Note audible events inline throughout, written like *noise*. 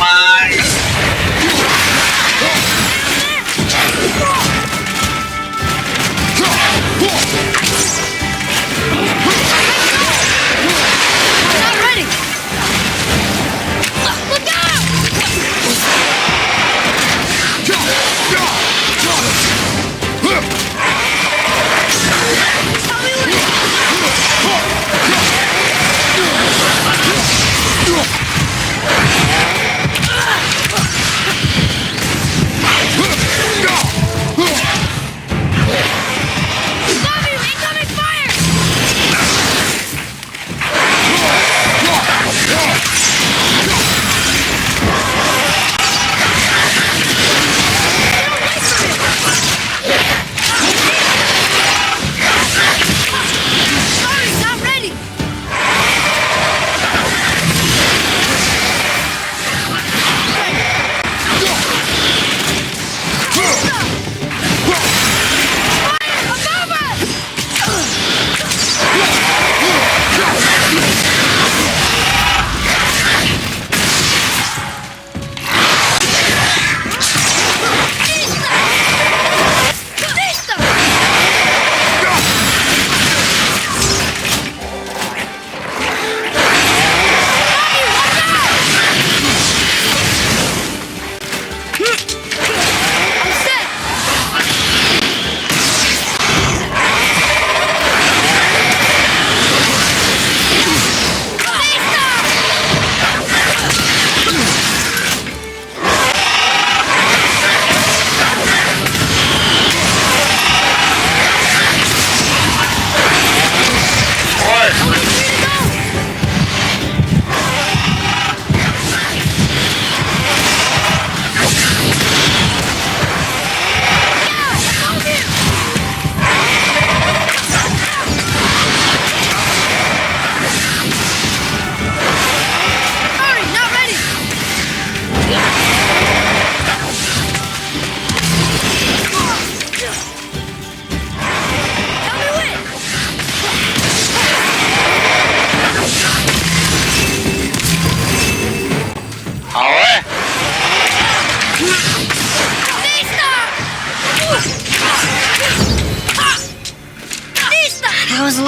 มัน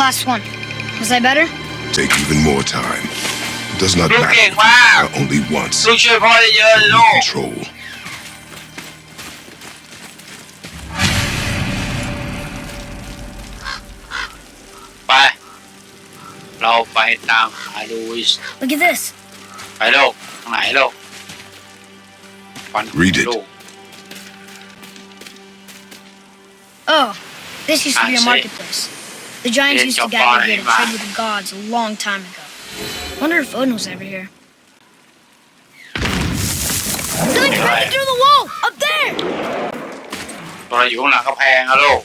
last one. Was I better? Take even more time. It does not okay, matter. Wow. Only once. Control. Bye. Now fight down. I always. Look at this. Hello. Hello. Read it. Oh, this used to be a marketplace. The giants It's used to your gather body, here to man. trade with the gods a long time ago. Wonder if Odin was ever here. Something breaking through the wall! Up there! ตัวเราอยู่ข้างหลังกระแพงอะลูก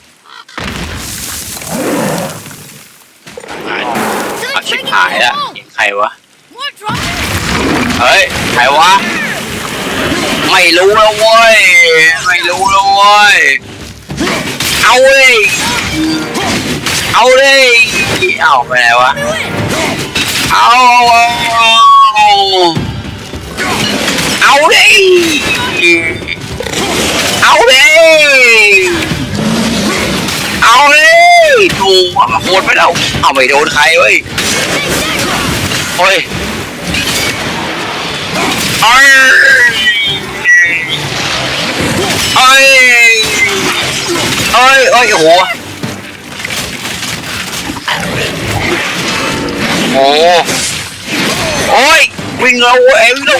หายเอา Something ชิบ breaking หาย through ละ the wall! เห็นใครวะ More drop! เฮ้ย ใครวะ ไม่รู้แล้วเว้ย ไม่รู้แล้วเว้ย เอาเลย เอาเลยเอาไปไหนวะเอาเอาดิเอาดิเอาดิถูกมาโคตรไปแล้วเอาไม่โดนใครเว้ยโอ้ยเอ้ยเอ้ยเอ้ยเอ้ยโอ้โห โหโอ้ยวิ่งเอาเอลลู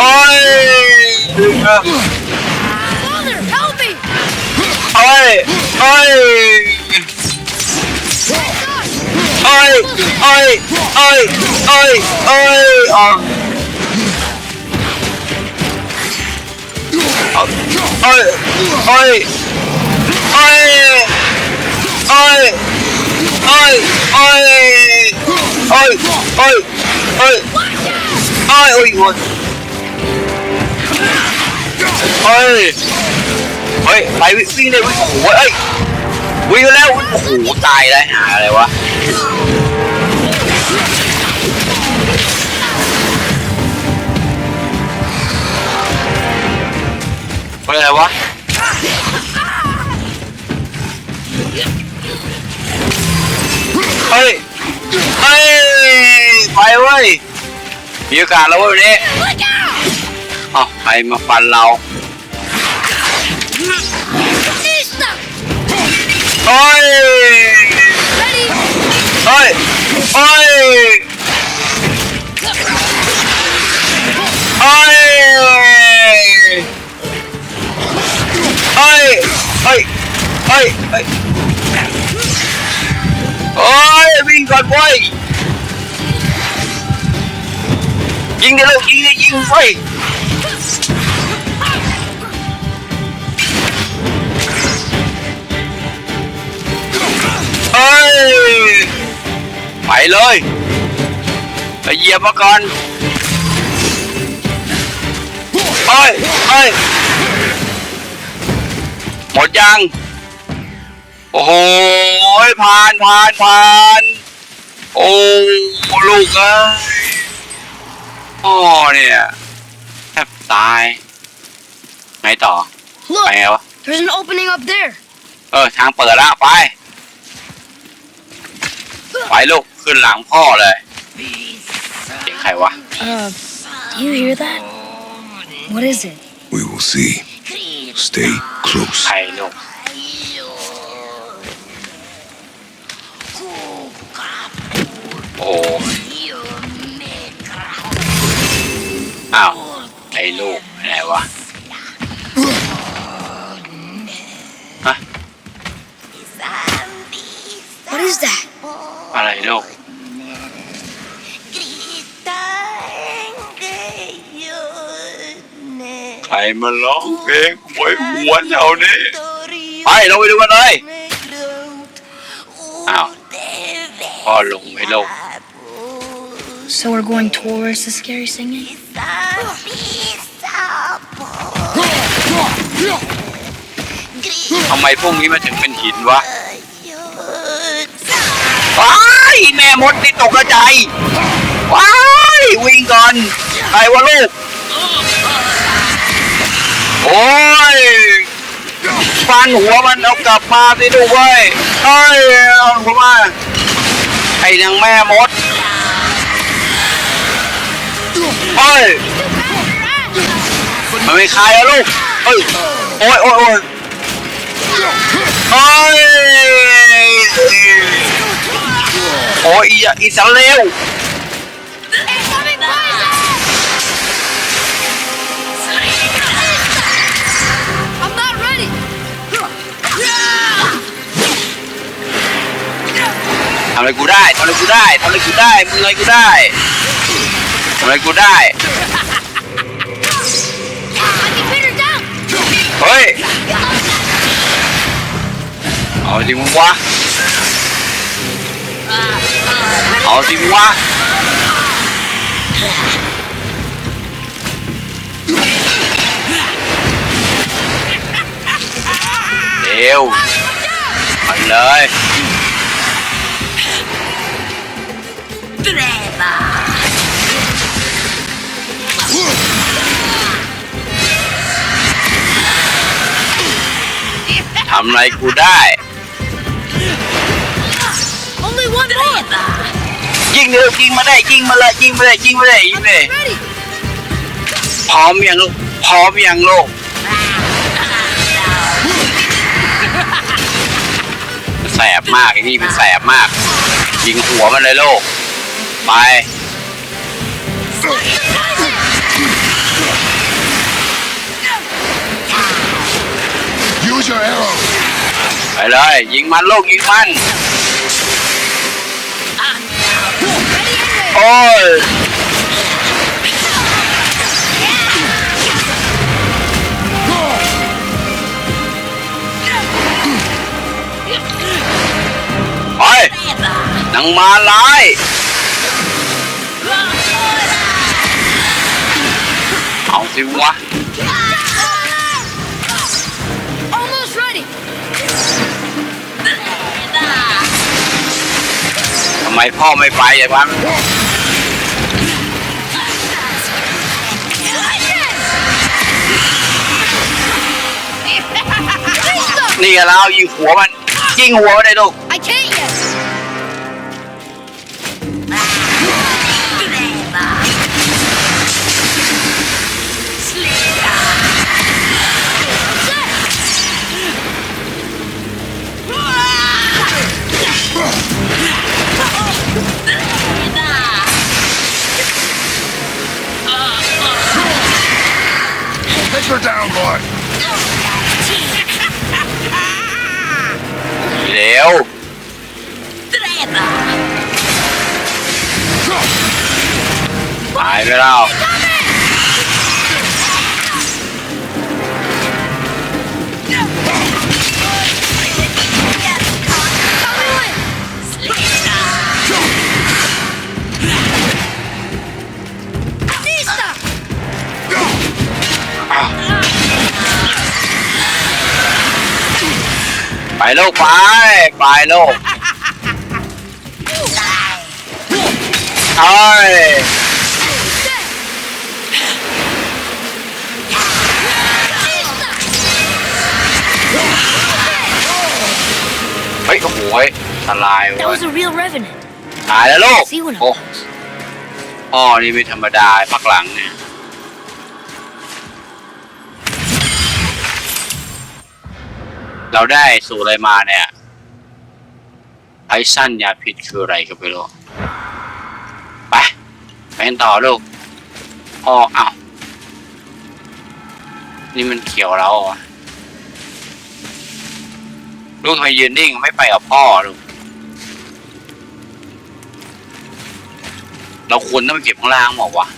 โอ้ยดึงอะโอ้ยโอ้ยโอ้ยโอ้ยโอ้ยโอ้ยโอ้ย อะเอ้ยเอ้ยเอ้ยเอ้ยเอ้ยเอ้ยเอ้ยเอ้ยเอ้ยเอ้ยโอ้ยโอ้ยเอ้ยเฮ้ยไปวิ่งวิ่งเลยวิ่งโอ้โหเอ้ยวิ่งแล้วโอ้โหตายแล้วหาอะไรวะ เฮ้ยอะไรวะเฮ้ยเฮ้ยไปเว้ยมีโอกาสแล้วเว้ยวันนี้อ้าวใครมาฟันเราเฮ้ยเฮ้ยเฮ้ยเฮ้ย เฮ้ยเฮ้ยเฮ้ยเฮ้ยโอ้ยวิ่งก่อนเว้ยยิงเดี๋ยวยิงดิยิงเว้ยเฮ้ยไปเลยไปเหยียบมาก่อนเฮ้ยเฮ้ย หมดยัง โอ้โหผ่านผ่านผ่าน โอ้ลูกเอ้ยพ่อเนี่ยแทบตาย ไงต่อ Look, ไปไงวะ there's an opening up there. เออ ทางเปิดแล้วไป ไปลูก ขึ้นหลังพ่อเลยเสียงใครวะ Uh, do you hear that? What is it? We will see. Stay close. ใครลูกโอ้อ้าวไอ้ลูกไหนวะฮะ What is that? อะไรลูก มาร้องเพลงหวยหวนแถวนี้ไปเราไปดูกันเลยอ้าวพ่อลงไปลูก So we're going towards the scary singing? ทำไมพวกนี้มันถึงเป็นหินวะว้ายแม่มดนี่ตกกระจายว้ายวิ่งก่อนใครวะลูก โอ้ยฟันหัวมันเอากลับมาสิดูเว้ยเอ้ยเอาหัวมาไอ้นางแม่มดเฮ้ยมันไม่คายอะลูกเฮ้ยโอ้ยโอ้ยโอ้ยเฮ้ยโอ้ยอีอีสันเลว ทำอะไรกูได้ทำอะไรกูได้ทำอะไรกูได้มึงอะไรกูได้ทำอะไรกูได้ เฮ้ย เอาสิมึงวะเอาสิมึงวะเร็วไปเลย ทำอะไรกูได้ Only one more! ยิงเร็วยิงมาได้ยิงมาเลยยิงมาเลยยิงมาเลยยิงเลย Ready! พร้อมยังลูกพร้อมยังลูกแสบมากไอ้นี่เป็นแสบมาก ยิงหัวมันเลยลูก ไป Incoming Use your arrows. ไปเลย ยิงมันลูกยิงมัน โอ้ย ไปหนังมาลาย สิวะ Almost ready. ทำไมพ่อไม่ไปอย่างนั้นนี่ไงเรายิงหัวมันยิงหัวมันได้ลูก Take her down, boy. เร็วตา ล้วไปลูกไปไปลูกเอ้ยเฮ้ยโอ้โหยทลาย That เว้ย was a real revenant. ตายแล้วลูก See one of โอ้ those. พ่อนี่ไม่ธรรมดาพักหลังเนี่ย เราได้สู่อะไรมาเนี่ยไอสั้นยาพิษคืออะไรก็ไม่รู้ไปไปต่อลูกพ่ออ้าวนี่มันเขียวเราหรอลูกทำไมยืนนิ่งไม่ไปกับพ่อลูกเราควรต้องไปเก็บข้างล่างบอกวะ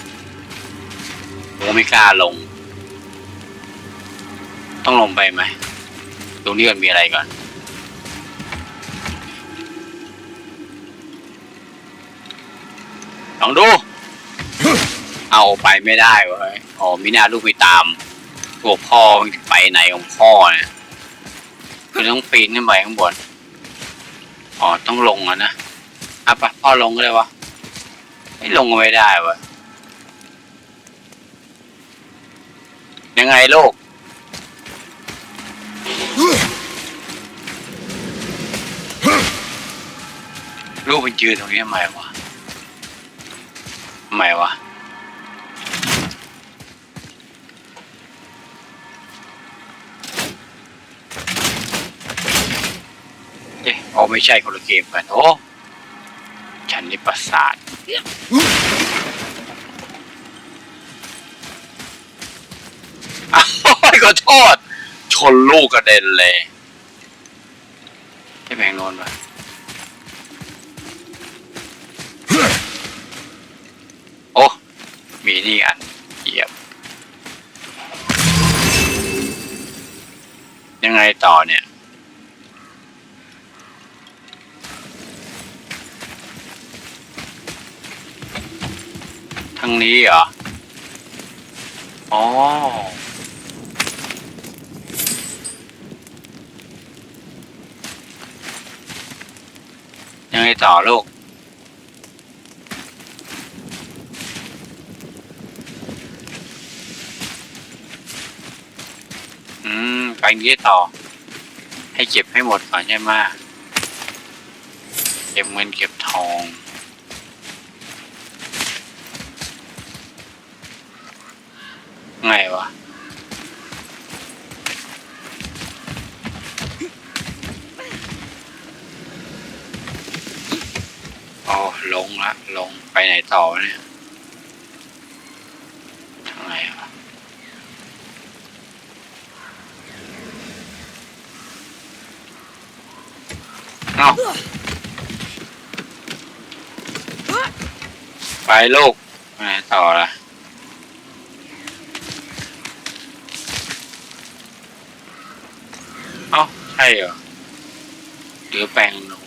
ผมไม่กล้าลง ต้องลงไปไหม รงนี้มันมีอะไรก่อน ลองดู เอาไปไม่ได้เว้ยอ๋อมิน่าลูกไปตาม ตัวพ่อมันไปไหนของพ่อเนี่ยคือต้องปีนขึ้นไปข้างบน อ๋อ ต้องลงอะนะอะไปพ่อลงก็ได้วะ ไม่ลงก็ไม่ได้เวะยังไงลูก ลูกมันยืนตรงนี้ทำไมวะทำไมวะเอ๊ะอ๋อไม่ใช่คนละเกมกันโอ้ฉันนี่ประสาทอ้าวขอโทษชนลูกกระเด็นเลยใช่แบงโนนปะโอ้ มีนี่อันเหยียบ ยังไงต่อเนี่ย ทางนี้เหรอ อ๋อยังไงต่อลูก อื ไปงี้ต่อ ให้เก็บให้หมดก่อนใช่ไหมเก็บเงินเก็บทองไงวะโอ๋อลงละลงไปไหนต่อเนี่ย ทางไหนวะ เอา ไปลูกไปไหนต่อละเอ้าใช่เหรอหรือแปลงโน้น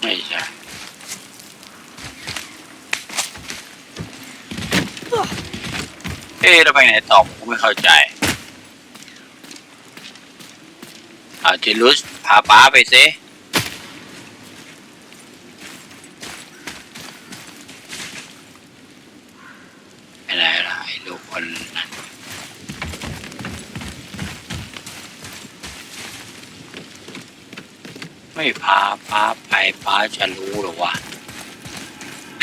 ไม่ใช่เอ๊ะเราไปไหนต่อผมก็ไม่เข้าใจเอาจิลุสพาป้าไปสิไปไหนล่ะไอ้ลูกคนนั้นไม่พาป้าไปป้าจะรู้หรอวะ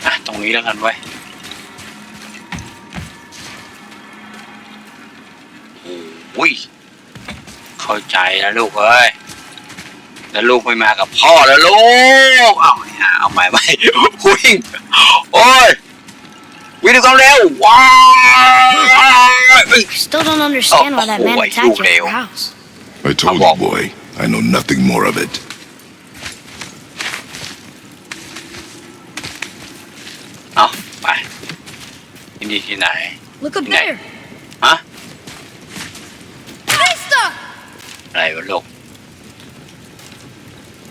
อะ ตรงนี้แล้วกันไว้ เข้าใจแล้วลูกเอ้ยแล้วลูกไม่มากับพ่อแล้วลูก เอาเนี่ยเอาใหม่ไปวิ่งโอ้ยวิ่งด้วยความเร็วว้าวเอ้ย Still don't understand why that man Oh, attacked you at you your house. I told Come you, on. boy. I know nothing more of it. เอาไปที่นี่ที่ไหน Look up Này. there. ฮะ Vista! อะไร วะลูก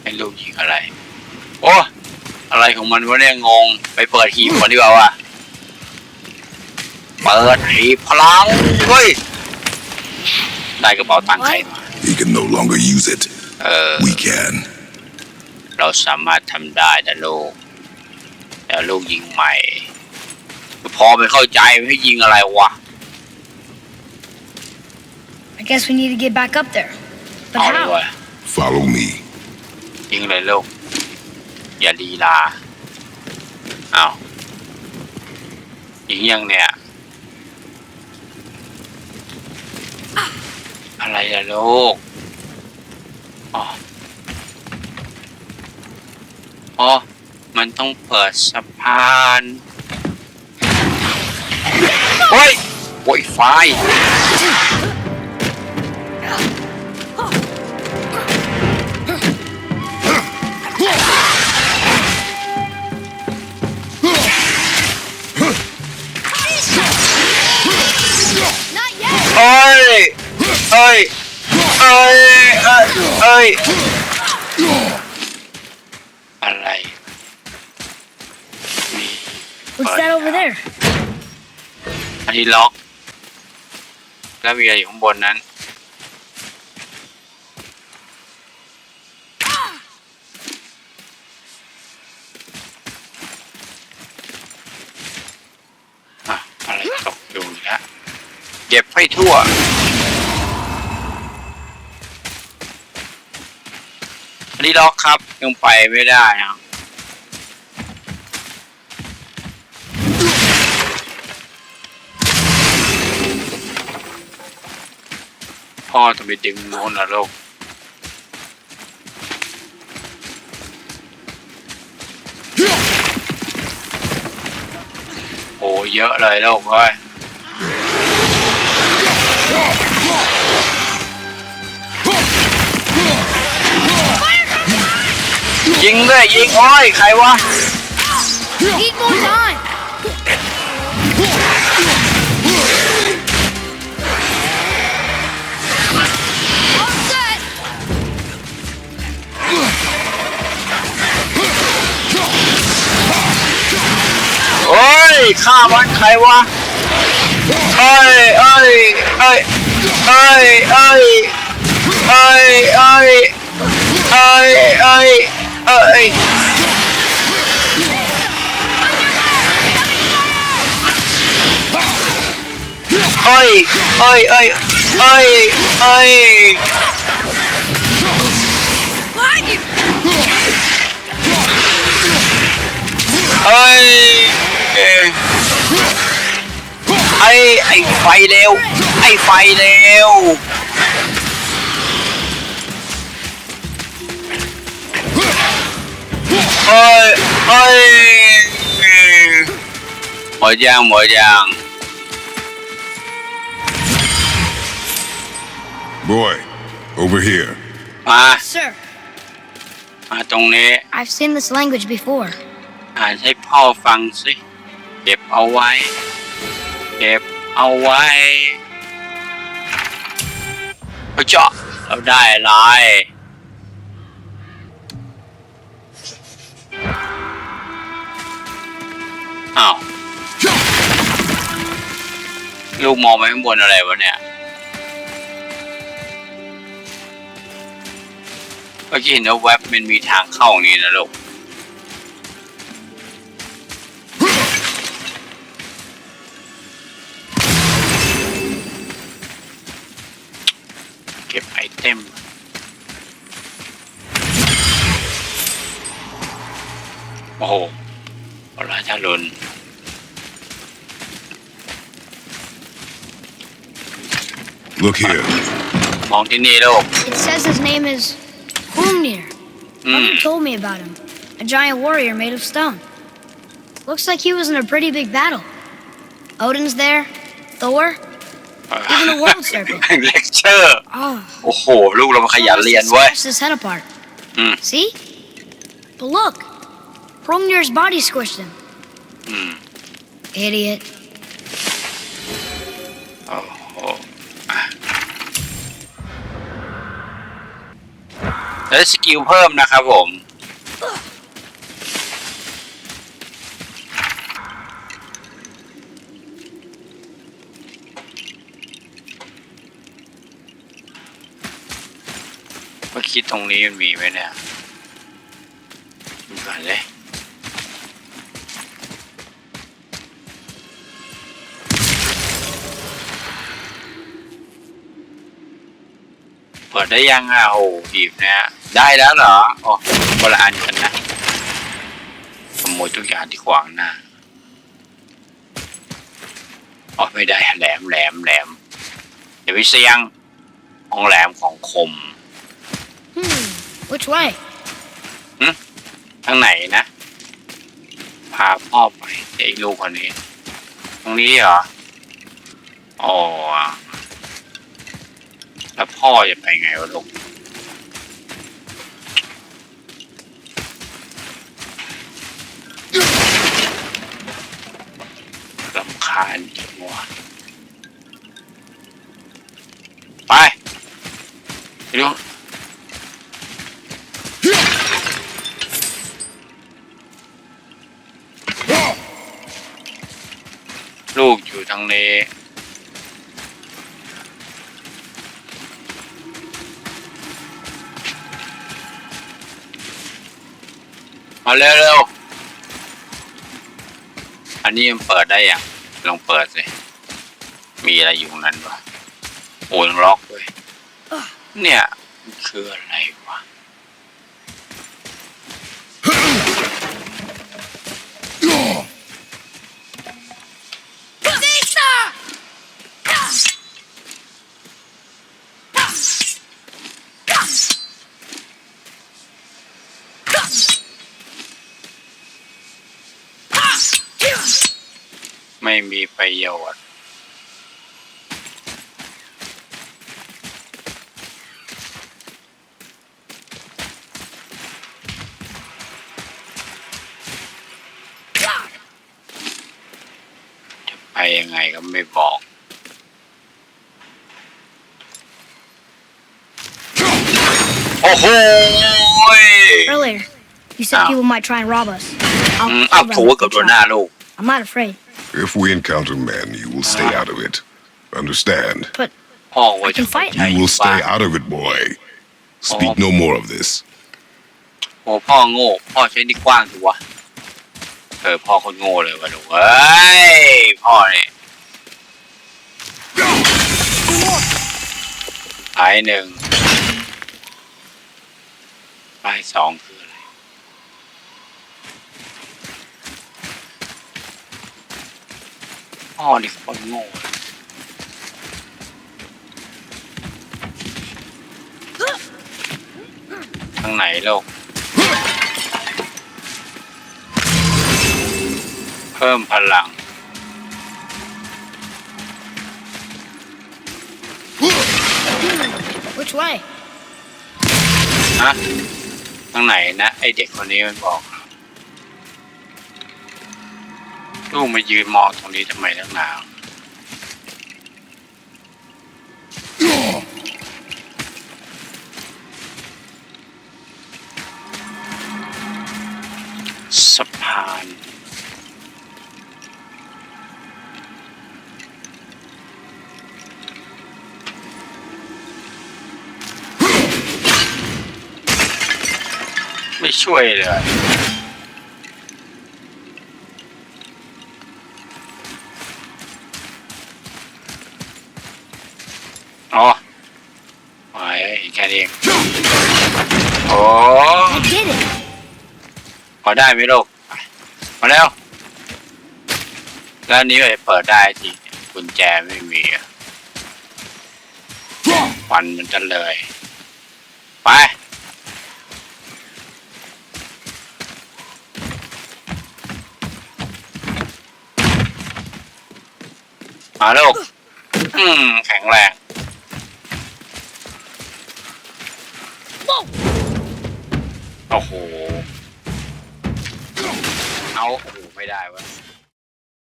ให้ลูกยิงอะไร โอ้อะไรของมันวะเนี่ยงง ไปเปิดหีบก่อนดีกว่าวะเปิดหีบพลังเฮ้ยได้กระเป๋าตังค์ใครมา He can no longer use it. เออ We can. เราสามารถทำได้นะลูกแต่ลูกยิงใหม่ พอไม่เข้าใจให้ยิงอะไรวะ I guess we need to get back up there. But เอาเลย how? เว้ย Follow me. ยิงเลยลูกอย่าลีลาเอายิงยังเนี่ย อะไรอะลูกอ๋ออ๋อมันต้องเปิดสะพานโอ้ยโอ้ยไฟ ยเอ้ยเอ้ย อะไรนี่ What's that over there? อันนี้ล็อก แล้วมีอะไรอยู่ข้างบนนั้นอะอะไรตกอยู่เนี่ยเก็บให้ทั่ว นนี้ล็อกครับยังไปไม่ได้นะพ่อต้องไปดึงโน้นนะลูกโอ้เยอะเลยลูกเฮ้ย ยิงด้วยยิงโอ้ยใครวะ Need more time! All set! โอ้ยฆ่ามันใครวะเอ้ยเอ้ยเอ้ยเอ้ยเอ้ยเอ้ยเอ้ยเอ้ยเอ้ย เอ้ยเอ้ยเอ้ยเอ้ยเอ้ยเอ้ยเอ้ยเอ้ยไอ้ไอ้ไฟเร็วไอ้ไฟเร็ว ôi ôi. Mọi giang mọi giang boy over here. À sir. À ตรงนี้ I've seen this language before. อ่านให้พ่อฟังสิเก็บเอาไว้ เก็บเอาไว้พระเจ้าเราได้ลาย อ้าว ลูกมองไปข้างบนอะไรวะเนี่ยเมื่อกี้เห็นว่าแว็บมันมีทางเข้าอย่างนี้นะลูกเก็บไอเทมโอ้โหปราชาลุน Look here. มองที่นี่ลูก It says his name is Hrungnir. อืม Mother told me about him. A giant warrior made of stone. Looks like he was in a pretty big battle. Odin's there, Thor. Even a world *laughs* serpent. เลคเชอร์ Oh, โอ้โห ลูกเรามาขยัน must เรียน have เว้ย smashed his head apart. Mm. See? But look, Hrungnir's body squished him. อืม Idiot. โ อ้โหอะแล้วสกิลเพิ่มนะครับผม เมื่อกี้ตรงนี้มันมีไหมเนี่ยดูก่อนเลยเปิดได้ยังอะโอ้บีบเนี่ย ได้แล้วเหรอโอ้คนละอันกันนะ ขโมยทุกอย่างที่ขวางหน้าอ๋อไม่ได้แหลมแหลมแหลมเดี๋ยวไปเสียงของแหลมของคม Hmm. Which way? ทางไหนนะ พาพ่อไปไอ้ลูกคนนี้ ตรงนี้เหรออ๋อแล้วพ่อจะไปไงวะลูก ลำ คาญจัวไปไปดูลูกอยู่ทางนี้มาเร็วๆอันนี้ยังเปิดได้ยัง ลองเปิดสิมีอะไรอยู่นั้นวะโอ้ยล็อกเว้ยเนี่ยคืออะไรวะ ไม่มีประโยชน์ จะไปยังไงก็ไม่บอกโอ้โหย Earlier, you said Oh. people might try and rob us. อื I'll, มอ้าว I'll ถู run ก if กับ they โดน try. หน้าลูก I'm not afraid, If we encounter men, you will stay out of it. Understand? but พ่อไว้ I can fight. ใช้ You will บ้า stay out of it, boy. Speak no more of this. โอ้พ่อโง่ พ่อใช้นี่กว้างถูกวะเออพ่อคนโง่เลยวะลูกเอ้ยพ่อเนี่ยสายหนึ่งสายสองคือ อะไรพ่อนี่คนโง่เลยทางไหนลูกเพิ่มพลัง Ugh! Which way? ฮะทางไหนนะ ไอเด็กคนนี้มันบอก ลูกมายืนมองตรงนี้ทำไมตั้งนานสะพานไม่ช่วยเลย อ๋อไอ้แค่นี้เองโอ้ I did it. ได้ไหมลูก มาแล้ว แล้วนนี้ก็จะเปิดได้ทีกุญแจไม่มีฟันมันจะเลย ไป มาลูก อืม แข็งแรง โอ้โห เอาโอ้โหไม่ได้วะ